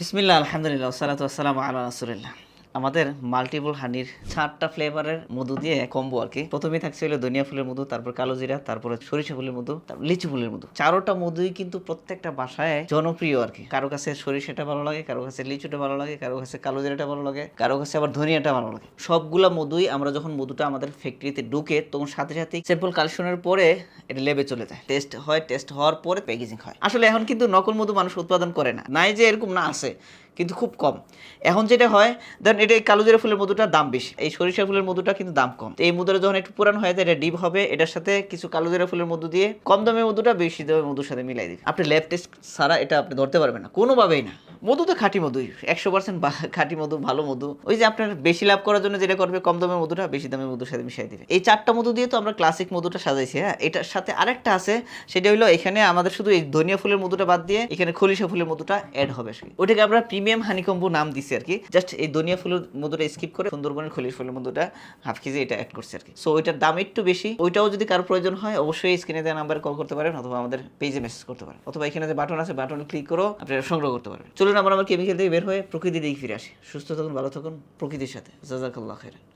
بسم الله الحمد لله والصلاة والسلام على رسول الله. আমাদের মাল্টিপল হানির চারটা ফ্লেভারের মধু দিয়ে কম্বো আর কি। প্রথমেই থাকছে হলো ধনিয়া ফুলের মধু, তারপর কালো জিরা, তারপরে সরিষা ফুলের মধু লিচু ফুলের মধু। চারোটা মধুই কিন্তু প্রত্যেকটা বাসায় জনপ্রিয় আর কি। কারও কাছে সরিষাটা ভালো লাগে, কারও কাছে লিচুটা ভালো লাগে, কারও কাছে কালো জিরাটা ভালো লাগে, কারও কাছে আবার ধনিয়াটা ভালো লাগে। সবগুলা মধুই আমরা যখন মধুটা আমাদের ফ্যাক্টরিতে ঢুকে, তখন সাথে সাথে স্যাম্পল কালেকশনের পরে এটা লেবে চলে যায়। টেস্ট হয় টেস্ট হওয়ার পরে প্যাকেজিং হয়। আসলে এখন কিন্তু নকল মধু মানুষ উৎপাদন করে না। নাই যে এরকম না আছে। কিন্তু খুব কম। এখন যেটা হয় দেন এটা এই কালোজিরা ফুলের মধুটার দাম বেশি। এই সরিষা ফুলের মধুটা কিন্তু দাম কম। এই মধুটা যখন একটু পুরান হয়ে যায়, এটা ডিপ হবে, এটার সাথে কিছু কালোজিরা ফুলের মধু দিয়ে কম দামের মধুটা, বেশি দামের মধুর সাথে মিলাই দিবে আপনি ল্যাব টেস্ট ছাড়া এটা আপনি ধরতে পারবেন না। কোনোভাবেই না। মধু তো খাঁটি মধুই। একশো পার্সেন্ট খাঁটি মধু, ভালো মধু। ওই যে আপনার বেশি লাভ করার জন্য যেটা করবে, কম দামের মধুটা, বেশি দামের মধুর সাথে মিশাই দিবে। এই চারটা মধু দিয়ে তো আমরা ক্লাসিক মধুটা সাজাইছি হ্যাঁ? এটার সাথে আরেকটা আছে, সেটা হলো এখানে আমাদের শুধু এই ধনিয়া ফুলের মধুটা বাদ দিয়ে, এখানে খলিশা ফুলের মধুটা অ্যাড হবে ওটাকে আমরা প্রিমিয়াম হানিকম্বু নাম দিছে আর কি। জাস্ট এই দনিয়া ফুলের মধুটা স্কিপ করে সুন্দরবনের খলির ফুলের মধুটা হাফ কেজি এটা অ্যাড করছে আর কি। সো ওইটার দাম একটু বেশি। ওইটাও যদি কারও প্রয়োজন হয়, অবশ্যই স্ক্রিনে দেওয়া নাম্বারে কল করতে পারেন অথবা আমাদের পেজে মেসেজ করতে পারেন। অথবা এখানে যে বাটন আছে বাটনে ক্লিক করো আপনারা সংগ্রহ করতে পারবেন। চলুন আমরা আমার কেমিক্যাল থেকে বের হয়ে প্রকৃতি দিকে ফিরে আসি। সুস্থ থাকুন, ভালো থাকুন, প্রকৃতির সাথে। জাজাকাল্লাহ খের